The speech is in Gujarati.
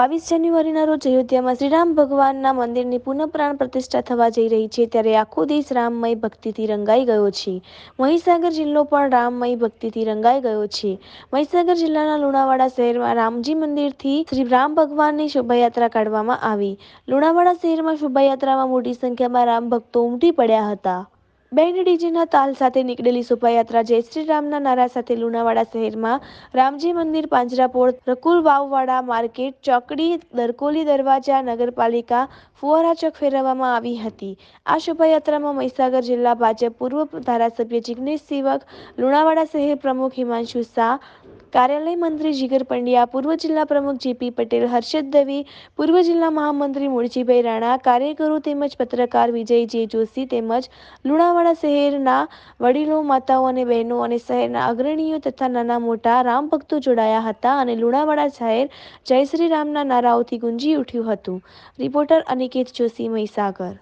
બાવીસ જાન્યુઆરીના રોજ અયોધ્યામાં શ્રીરામ ભગવાનના મંદિરની પુનઃપ્રાણ પ્રતિષ્ઠા થવા જઈ રહી છે, ત્યારે આખો દેશ રામમય ભક્તિથી રંગાઈ ગયો છે. મહીસાગર જિલ્લો પણ રામમય ભક્તિથી રંગાઈ ગયો છે. મહીસાગર જિલ્લાના લુણાવાડા શહેરમાં રામજી મંદિરથી શ્રી રામ ભગવાનની શોભાયાત્રા કાઢવામાં આવી. લુણાવાડા શહેરમાં શોભાયાત્રામાં મોટી સંખ્યામાં રામ ભક્તો ઉમટી પડ્યા હતા. બેન્ડ ડીજેના તાલ સાથે નીકળેલી શોભાયાત્રા જય શ્રી રામના નારા સાથે લુણાવાડા શહેરમાં રામજી મંદિર, પાંજરાપોળ, રકુલ વાવવાડા માર્કેટ, ચોકડી, દરકોલી દરવાજા, નગરપાલિકા ફુવારા ચોક ફેરવવામાં આવી હતી. આ શોભાયાત્રામાં મહીસાગર જિલ્લા ભાજપ પૂર્વ ધારાસભ્ય જિગ્નેશ સેવક, લુણાવાડા શહેર પ્રમુખ હિમાંશુ શાહ, કાર્યાલય મંત્રી જીગર પંડ્યા, પૂર્વ જિલ્લા પ્રમુખ જેપી પટેલ, હર્ષદ દવે, પૂર્વ જિલ્લા મહામંત્રી મૂળજીભાઈ રાણા, કાર્યકરો તેમજ પત્રકાર વિજય જે જોશી તેમજ લુણાવાડા શહેરના વડીલો, માતાઓ અને બહેનો અને શહેરના અગ્રણીઓ તથા નાના મોટા રામ ભક્તો જોડાયા હતા અને લુણાવાડા શહેર જય શ્રી રામના નારાઓથી ગુંજી ઉઠ્યું હતું. રિપોર્ટર અનિકેત જોશી મહીસાગર.